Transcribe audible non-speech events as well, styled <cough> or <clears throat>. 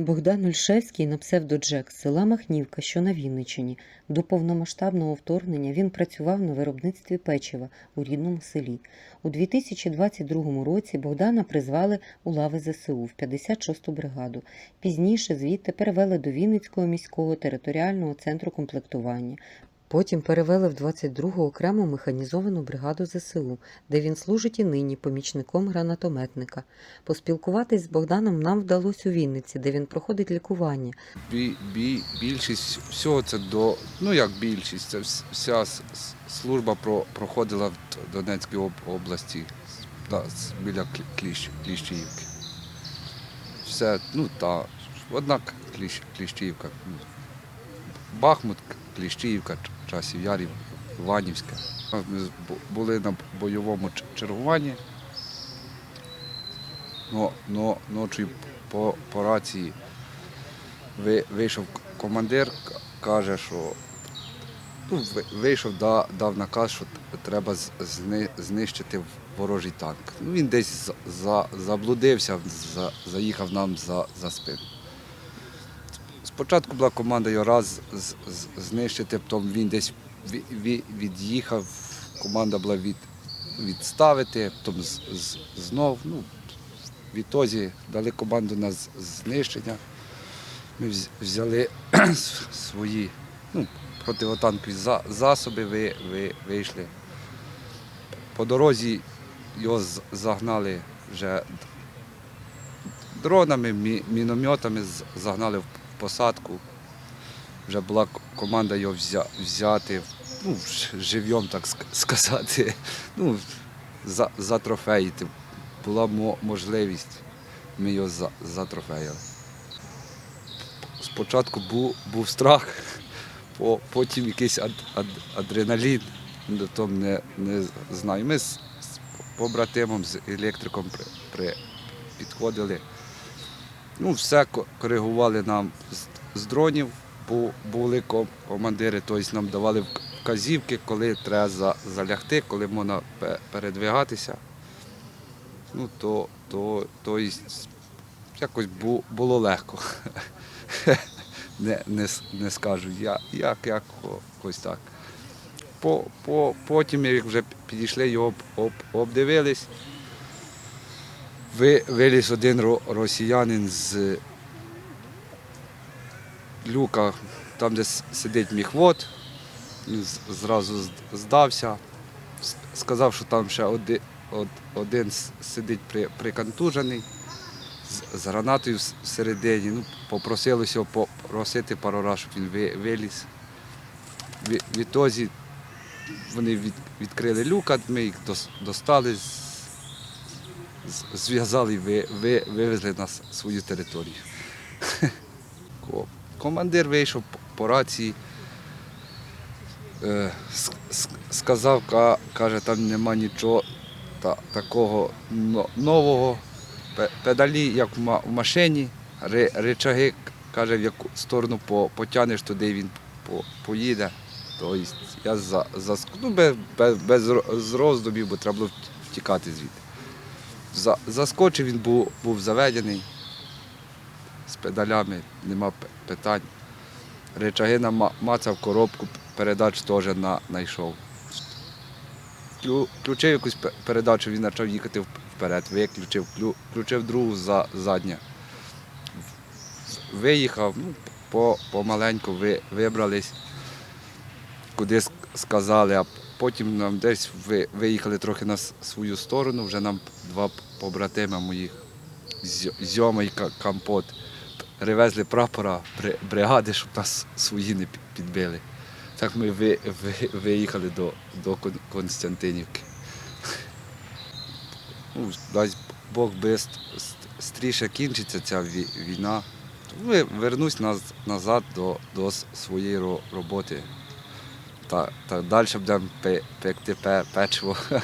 Богдан Ольшевський на псевдоджек з села Махнівка, що на Вінниччині. До повномасштабного вторгнення він працював на виробництві печива у рідному селі. У 2022 році Богдана призвали у лави ЗСУ в 56-ту бригаду. Пізніше звідти перевели до Вінницького міського територіального центру комплектування. Потім перевели в 22-гу окрему механізовану бригаду ЗСУ, де він служить і нині помічником гранатометника. Поспілкуватись з Богданом нам вдалося у Вінниці, де він проходить лікування. Бі, бі, більшість всього це до, ну як більшість, це вся служба про, проходила в Донецькій області да, біля Клі- Кліщ, Кліщіївки. Все, ну та, одна Кліщ, Кліщіївка. ну, Бахмут, Кліщіївка, Ч- Часів Ярів, Іванівська. Ми були на бойовому чергуванні. Но, но, ночі по, по рації ви- вийшов командир, каже, що ну, вийшов, да, дав наказ, що треба зни- знищити ворожий танк. Ну, він десь за, заблудився, за, заїхав нам за, за спину. Спочатку була команда його раз знищити, потім він десь ві- ві- від'їхав, команда була від, відставити, потім з, з, знов. Ну, відтоді дали команду на знищення. Ми вз- взяли <clears throat> свої ну, противотанкові за- засоби, ви, ви, вийшли. По дорозі його загнали вже дронами, мі- мінометами, загнали в посадку. Вже була команда його взя- взяти, ну, живьом, так сказати, <laughs> ну, за, затрофеїти. Була мо- можливість, ми його за- затрофеїли спочатку був, був страх, <laughs> потім якийсь ад, ад, адреналін, ну, то не, не знаю. Ми з, з побратимом, з електриком при, при, підходили. Ну, все коригували нам з, дронів, бу, були командири, тобто нам давали вк- вказівки, коли треба за, залягти, коли можна передвигатися. Ну, то, то, то якось бу, було легко. <laughs> не, не, не скажу. Я, як, як, ось так. По, по, потім, як вже підійшли, його об, обдивились. Ви, виліз один росіянин з люка, там, де сидить міхвод, він зразу здався. Сказав, що там ще один, один сидить при, приконтужений з, гранатою всередині. Ну, попросилося попросити пару разів, щоб він ви- виліз. Ві- Відтоді вони від, відкрили люка, ми їх дос- достали, зв'язали ви, ви, вивезли на свою територію. <laughs> Командир вийшов по- рації, е, сказав, каже, там нема нічого такого нового. Педалі, як в машині, ричаги, каже, в яку сторону потягнеш, туди він поїде. Тобто я за, за, ну, без, без, роздумів, бо треба було втікати звідти. За, заскочив, він був, був заведений з педалями, нема питань. Речаги намацав коробку, передач теж на, знайшов. Включив якусь передачу, він почав їхати вперед, виключив, включив другу за заднє. Виїхав, ну, по, помаленьку ви, вибрались, куди сказали, потім нам десь ви, виїхали трохи на свою сторону, вже нам два побратима моїх, Зьо- Зьома і Кампот, привезли прапора бригади, щоб нас свої не підбили. Так ми ви, ви, виїхали до, до Константинівки. Ну, дасть Бог без стріше кінчиться ця війна. Вернусь назад до, до своєї роботи. Та, та далі будемо пе- пекти пе- печиво. <laughs>